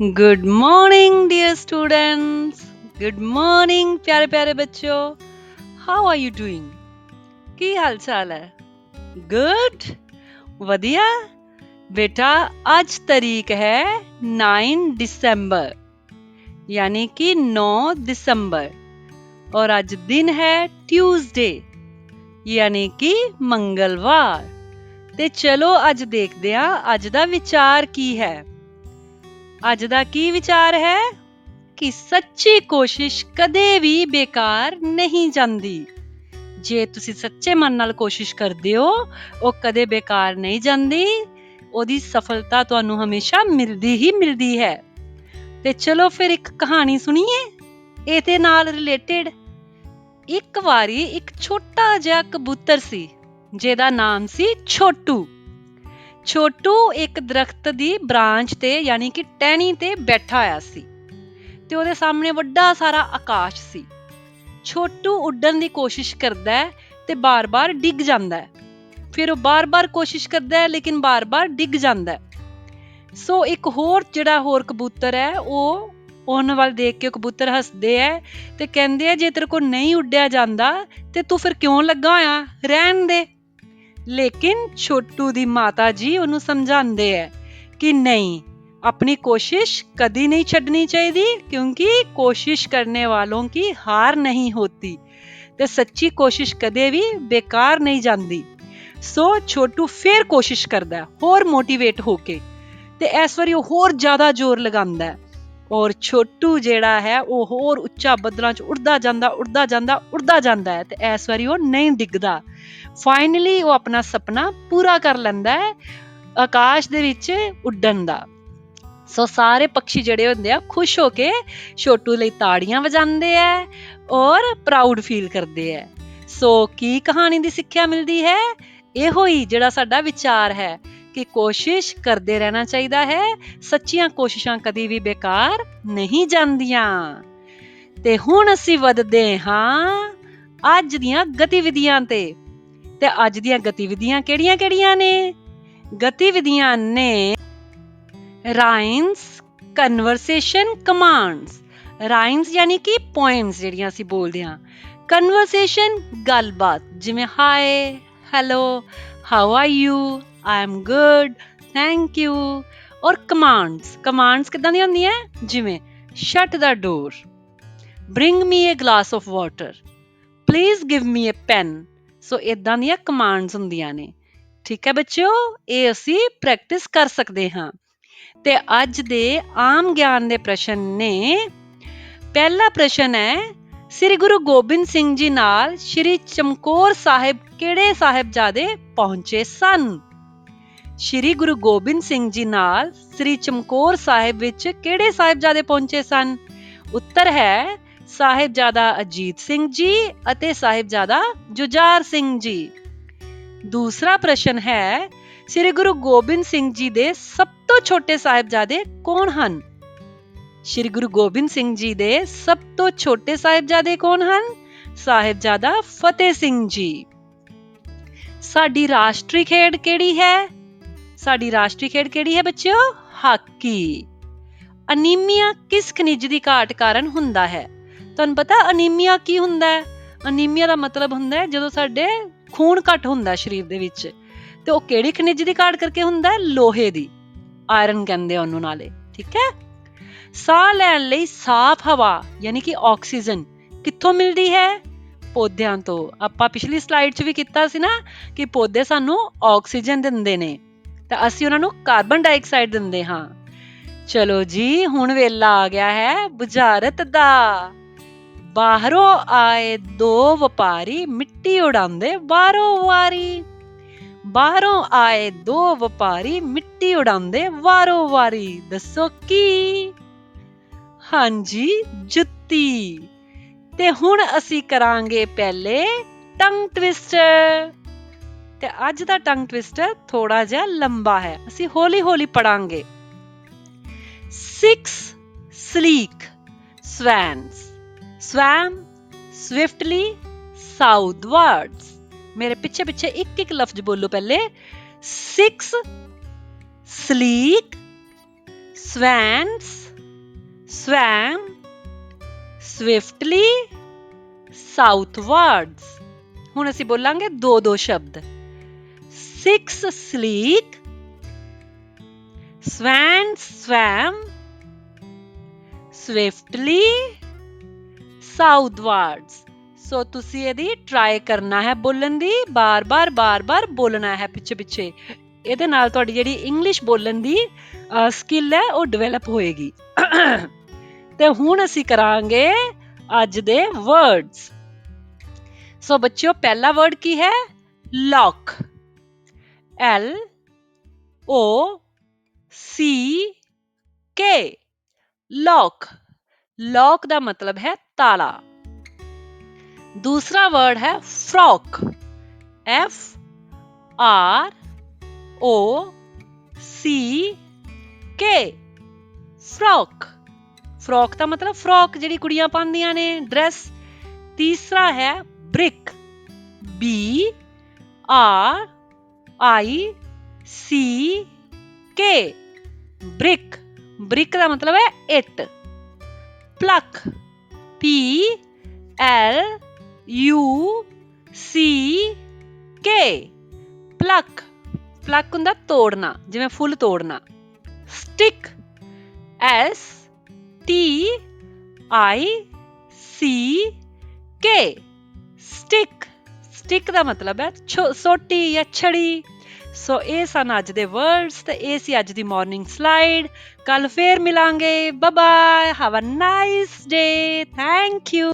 good morning dear students good morning प्यारे प्यारे बच्चों हाउ आर यू डूइंग ਕੀ ਹਾਲ ਚਾਲ ਹੈ ਗੁੱਡ ਵਧੀਆ ਬੇਟਾ ਅੱਜ ਤਾਰੀਖ ਹੈ 9 ਦਸੰਬਰ ਯਾਨੀ ਕਿ 9 ਦਸੰਬਰ ਔਰ ਅੱਜ ਦਿਨ ਹੈ ਟਿਊਜ਼ਡੇ ਯਾਨੀ ਕਿ ਮੰਗਲਵਾਰ ਤੇ ਚਲੋ ਅੱਜ ਦੇਖਦੇ ਹਾਂ ਅੱਜ ਦਾ ਵਿਚਾਰ ਕੀ ਹੈ ਅੱਜ ਦਾ ਕੀ ਵਿਚਾਰ ਹੈ? ਕਿ ਸੱਚੀ ਕੋਸ਼ਿਸ਼ ਕਦੇ ਵੀ ਬੇਕਾਰ ਨਹੀਂ ਜਾਂਦੀ। ਜੇ ਤੁਸੀਂ ਸੱਚੇ ਮਨ ਨਾਲ ਕੋਸ਼ਿਸ਼ ਕਰਦੇ ਹੋ, ਉਹ ਕਦੇ ਬੇਕਾਰ ਨਹੀਂ ਜਾਂਦੀ। ਉਹਦੀ ਸਫਲਤਾ ਤੁਹਾਨੂੰ ਹਮੇਸ਼ਾ ਮਿਲਦੀ ਹੀ ਮਿਲਦੀ ਹੈ। ਤੇ ਚਲੋ ਫਿਰ ਇੱਕ ਕਹਾਣੀ ਸੁਣੀਏ। ਇਹਦੇ ਨਾਲ ਰਿਲੇਟਡ ਇੱਕ ਵਾਰੀ ਇੱਕ ਛੋਟਾ ਜਿਹਾ ਕਬੂਤਰ ਸੀ, ਜਿਹਦਾ ਨਾਮ ਸੀ ਛੋਟੂ। ਛੋਟੂ ਇੱਕ ਦਰਖਤ ਦੀ ਬ੍ਰਾਂਚ ਤੇ ਯਾਨੀ ਕਿ ਟਹਿਣੀ ਤੇ ਬੈਠਾ ਹੋਇਆ ਸੀ ਤੇ ਉਹਦੇ ਸਾਹਮਣੇ ਵੱਡਾ ਸਾਰਾ ਆਕਾਸ਼ ਸੀ। ਛੋਟੂ ਉੱਡਣ ਦੀ ਕੋਸ਼ਿਸ਼ ਕਰਦਾ ਹੈ ਤੇ ਬਾਰ-ਬਾਰ ਡਿੱਗ ਜਾਂਦਾ ਹੈ। ਫਿਰ ਉਹ ਬਾਰ-ਬਾਰ ਕੋਸ਼ਿਸ਼ ਕਰਦਾ ਹੈ ਲੇਕਿਨ ਬਾਰ-ਬਾਰ ਡਿੱਗ ਜਾਂਦਾ ਹੈ। ਸੋ ਇੱਕ ਹੋਰ ਜਿਹੜਾ ਹੋਰ ਕਬੂਤਰ ਹੈ, ਉਹ ਉਹਨਾਂ ਵੱਲ ਦੇਖ ਕੇ ਕਬੂਤਰ ਹੱਸਦੇ ਐ ਤੇ ਕਹਿੰਦੇ ਆ ਜੇ ਤੇਰੇ ਕੋਲ ਨਹੀਂ ਉੱਡਿਆ ਜਾਂਦਾ ਤੇ ਤੂੰ ਫਿਰ ਕਿਉਂ ਲੱਗਾ ਹੋਇਆ? ਰਹਿਣ ਦੇ। ਲੇਕਿਨ ਛੋਟੂ ਦੀ ਮਾਤਾ ਜੀ ਉਹਨੂੰ ਸਮਝਾਉਂਦੇ ਐ ਕਿ ਨਹੀਂ अपनी कोशिश कभी नहीं छड़नी चाहिए क्योंकि कोशिश करने वालों की हार नहीं होती ਤੇ ਸੱਚੀ ਕੋਸ਼ਿਸ਼ ਕਦੇ ਵੀ ਬੇਕਾਰ ਨਹੀਂ ਜਾਂਦੀ ਸੋ ਛੋਟੂ ਫੇਰ ਕੋਸ਼ਿਸ਼ ਕਰਦਾ ਹੋਰ ਮੋਟੀਵੇਟ ਹੋ ਕੇ ਤੇ ਇਸ ਵਾਰੀ ਉਹ ਹੋਰ ਜ਼ਿਆਦਾ ਜ਼ੋਰ ਲਗਾਉਂਦਾ ਹੈ ਔਰ ਛੋਟੂ ਜਿਹੜਾ ਹੈ ਉਹ ਹੋਰ ਉੱਚਾ ਬੱਦਲਾਂ 'ਚ ਉੱਡਦਾ ਜਾਂਦਾ ਉੱਡਦਾ ਜਾਂਦਾ ਉੱਡਦਾ ਜਾਂਦਾ ਹੈ ਤੇ ਇਸ ਵਾਰੀ ਉਹ ਨਹੀਂ ਡਿੱਗਦਾ ਫਾਈਨਲੀ ਉਹ ਆਪਣਾ ਸੁਪਨਾ ਪੂਰਾ ਕਰ ਲੈਂਦਾ ਹੈ, ਆਕਾਸ਼ ਦੇ ਵਿੱਚ ਉੱਡਣ ਦਾ। ਸੋ ਸਾਰੇ ਪੰਛੀ ਜਿਹੜੇ ਹੁੰਦੇ ਆ, ਖੁਸ਼ ਹੋ ਕੇ ਛੋਟੂ ਲਈ ਤਾੜੀਆਂ ਵਜਾਉਂਦੇ ਆ ਔਰ ਪ੍ਰਾਊਡ ਫੀਲ ਕਰਦੇ ਆ। ਸੋ ਕੀ ਕਹਾਣੀ ਦੀ ਸਿੱਖਿਆ ਮਿਲਦੀ ਹੈ? ਇਹੋ ਹੀ ਜਿਹੜਾ ਸਾਡਾ ਵਿਚਾਰ ਹੈ ਕਿ ਕੋਸ਼ਿਸ਼ ਕਰਦੇ ਰਹਿਣਾ ਚਾਹੀਦਾ ਹੈ, ਸੱਚੀਆਂ ਕੋਸ਼ਿਸ਼ਾਂ ਕਦੀ ਵੀ ਬੇਕਾਰ ਨਹੀਂ ਜਾਂਦੀਆਂ। ਤੇ ਹੁਣ ਅਸੀਂ ਵਧਦੇ ਹਾਂ ਅੱਜ ਦੀਆਂ ਗਤੀਵਿਧੀਆਂ ਤੇ। ਤੇ ਅੱਜ ਦੀਆਂ ਗਤੀਵਿਧੀਆਂ ਕਿਹੜੀਆਂ-ਕਿਹੜੀਆਂ ਨੇ? ਗਤੀਵਿਧੀਆਂ ਨੇ ਰਾਈਮਸ ਕਨਵਰਸੇਸ਼ਨ ਕਮਾਂਡਸ ਰਾਈਮਸ ਯਾਨੀ ਕਿ ਪੋਇਮਸ ਜਿਹੜੀਆਂ ਅਸੀਂ ਬੋਲਦੇ ਹਾਂ। ਕਨਵਰਸੇਸ਼ਨ ਗੱਲਬਾਤ, ਜਿਵੇਂ hi hello how are you I am good thank you ਔਰ ਕਮਾਂਡਸ ਕਮਾਂਡਸ ਕਿਦਾਂ ਦੀਆਂ ਹੁੰਦੀਆਂ? ਜਿਵੇਂ shut the door bring me a glass of water please give me a pen so ਇਦਾਂ ਦੀਆਂ ਕਮਾਂਡਸ ਹੁੰਦੀਆਂ ਨੇ। ਠੀਕ ਹੈ ਬੱਚਿਓ, ਇਹ ਅਸੀਂ ਪ੍ਰੈਕਟਿਸ ਕਰ ਸਕਦੇ ਹਾਂ। ਤੇ ਅੱਜ ਦੇ ਆਮ ਗਿਆਨ ਦੇ ਪ੍ਰਸ਼ਨ ਨੇ, ਪਹਿਲਾ ਪ੍ਰਸ਼ਨ ਹੈ, ਸ੍ਰੀ ਗੁਰੂ ਗੋਬਿੰਦ ਸਿੰਘ ਜੀ ਨਾਲ ਸ੍ਰੀ ਚਮਕੌਰ ਸਾਹਿਬ ਕਿਹੜੇ ਸਾਹਿਬਜ਼ਾਦੇ ਪਹੁੰਚੇ ਸਨ? ਸ੍ਰੀ ਗੁਰੂ ਗੋਬਿੰਦ ਸਿੰਘ ਜੀ ਨਾਲ ਸ੍ਰੀ ਚਮਕੌਰ ਸਾਹਿਬ ਵਿੱਚ ਕਿਹੜੇ ਸਾਹਿਬਜ਼ਾਦੇ ਪਹੁੰਚੇ ਸਨ? ਉੱਤਰ ਹੈ ਸਾਹਿਬਜ਼ਾਦਾ ਅਜੀਤ ਸਿੰਘ ਜੀ ਅਤੇ ਸਾਹਿਬਜ਼ਾਦਾ ਜੁਝਾਰ ਸਿੰਘ ਜੀ। ਦੂਸਰਾ ਪ੍ਰਸ਼ਨ ਹੈ, ਸ੍ਰੀ ਗੁਰੂ ਗੋਬਿੰਦ ਸਿੰਘ ਜੀ ਦੇ ਸਭ ਤੋਂ ਛੋਟੇ ਸਾਹਿਬਜ਼ਾਦੇ ਕੌਣ ਹਨ? ਸ੍ਰੀ ਗੁਰੂ ਗੋਬਿੰਦ ਸਿੰਘ ਜੀ ਦੇ ਸਭ ਤੋਂ ਛੋਟੇ ਸਾਹਿਬਜ਼ਾਦੇ ਕੌਣ ਹਨ? ਸਾਹਿਬਜ਼ਾਦਾ ਫਤਿਹ ਸਿੰਘ ਜੀ। ਸਾਡੀ ਰਾਸ਼ਟਰੀ ਖੇਡ ਕਿਹੜੀ ਹੈ? ਸਾਡੀ ਰਾਸ਼ਟਰੀ ਖੇਡ ਕਿਹੜੀ ਹੈ ਬੱਚਿਓ? ਹਾਕੀ। ਅਨੀਮੀਆ ਕਿਸ ਖਣਿਜ ਦੀ ਘਾਟ ਕਾਰਨ ਹੁੰਦਾ ਹੈ? ਤੁਹਾਨੂੰ ਪਤਾ ਅਨੀਮੀਆ ਕੀ ਹੁੰਦਾ ਹੈ? ਅਨੀਮੀਆ ਦਾ ਮਤਲਬ ਹੁੰਦਾ ਹੈ ਜਦੋਂ ਸਾਡੇ ਖੂਨ ਘੱਟ ਹੁੰਦਾ ਸਰੀਰ ਦੇ ਵਿੱਚ, ਤੇ ਉਹ ਕਿਹੜੀ ਖਣਿਜ ਦੀ ਘਾਟ ਕਰਕੇ ਹੁੰਦਾ ਹੈ? ਲੋਹੇ ਦੀ ਆਇਰਨ ਕਹਿੰਦੇ ਉਹਨੂੰ ਨਾਲੇ, ਠੀਕ ਹੈ? ਸਾਹ ਲੈਣ ਲਈ ਸਾਫ਼ ਹਵਾ, ਯਾਨੀ ਕਿ ਆਕਸੀਜਨ ਕਿੱਥੋਂ ਮਿਲਦੀ ਹੈ? ਪੌਦਿਆਂ ਤੋਂ। ਆਪਾਂ ਪਿਛਲੀ ਸਲਾਈਡ 'ਚ ਵੀ ਕੀਤਾ ਸੀ ਨਾ ਕਿ ਪੌਦੇ ਸਾਨੂੰ ਆਕਸੀਜਨ ਦਿੰਦੇ ਨੇ, ਤਾਂ ਅਸੀਂ ਉਹਨਾਂ ਨੂੰ ਕਾਰਬਨ ਡਾਈਆਕਸਾਈਡ ਦਿੰਦੇ ਹਾਂ। ਚਲੋ ਜੀ, ਹੁਣ ਵੇਲਾ ਆ ਗਿਆ ਹੈ ਬੁਝਾਰਤ ਦਾ। ਬਾਹਰੋਂ ਆਏ ਦੋ ਵਪਾਰੀ ਮਿੱਟੀ ਉਡਾਉਂਦੇ ਬਾਹਰੋਂ ਵਾਰੀ। ਬਾਹਰੋਂ ਆਏ ਦੋ ਵਪਾਰੀ ਮਿੱਟੀ ਉਡਾਉਂਦੇ ਵਾਰੋ ਵਾਰੀ। ਦੱਸੋ ਕੀ? ਹਾਂਜੀ, ਜੁੱਤੀ। ਤੇ ਹੁਣ ਅਸੀਂ ਕਰਾਂਗੇ ਪਹਿਲੇ ਟੰਗ ਟਵਿਸਟਰ ਤੇ ਅੱਜ ਦਾ ਟੰਗ ਟਵਿਸਟਰ ਥੋੜਾ ਜਿਹਾ ਲੰਬਾ ਹੈ। ਅਸੀਂ ਹੌਲੀ ਹੌਲੀ ਪੜਾਂਗੇ 6 sleek swans swam swiftly southwards ਮੇਰੇ ਪਿੱਛੇ ਪਿੱਛੇ ਇੱਕ ਇੱਕ ਲਫ਼ਜ਼ ਬੋਲੋ ਪਹਿਲੇ 6 sleek swans swam swiftly southwards ਹੁਣ ਅਸੀਂ ਬੋਲਾਂਗੇ ਦੋ ਦੋ ਸ਼ਬਦ six sleek swan swam swiftly southwards ਸੋ ਤੁਸੀਂ ਇਹਦੀ ਟਰਾਈ ਕਰਨਾ ਹੈ ਬੋਲਣ ਦੀ ਬਾਰ-ਬਾਰ ਬਾਰ-ਬਾਰ ਬੋਲਣਾ ਹੈ ਪਿੱਛੇ ਪਿੱਛੇ। ਇਹਦੇ ਨਾਲ ਤੁਹਾਡੀ ਜਿਹੜੀ ਇੰਗਲਿਸ਼ ਬੋਲਣ ਦੀ ਸਕਿੱਲ ਹੈ, ਉਹ ਡਿਵੈਲਪ ਹੋਏਗੀ। ਤੇ ਹੁਣ ਅਸੀਂ ਕਰਾਂਗੇ ਅੱਜ ਦੇ ਵਰਡਸ ਸੋ ਬੱਚਿਓ, ਪਹਿਲਾ ਵਰਡ ਕੀ ਹੈ? Lock L O C K lock lock ਦਾ ਮਤਲਬ ਹੈ ਤਾਲਾ दूसरा वर्ड है frock F R O C K frock frock ਦਾ ਮਤਲਬ ਫਰੋਕ ਜਿਹੜੀ ਕੁੜੀਆਂ ਪਾਉਂਦੀਆਂ ਨੇ ਡਰੈਸ ਤੀਸਰਾ ਹੈ brick B R I C K brick brick ਦਾ ਮਤਲਬ ਹੈ ਇੱਟ Pluck P L U C K pluck pluck ਹੁੰਦਾ ਤੋੜਨਾ ਜਿਵੇਂ ਫੁੱਲ ਤੋੜਨਾ stick S T I C K stick stick ਦਾ ਮਤਲਬ ਹੈ ਸੋਟੀ ਜਾਂ ਛੜੀ ਸੋ ਇਹ ਸਨ ਅੱਜ ਦੇ ਵਰਡਸ ਤੇ ਇਹ ਸੀ ਅੱਜ ਦੀ ਮਾਰਨਿੰਗ ਸਲਾਈਡ ਕੱਲ ਫੇਰ ਮਿਲਾਂਗੇ। Bye bye have a nice day thank you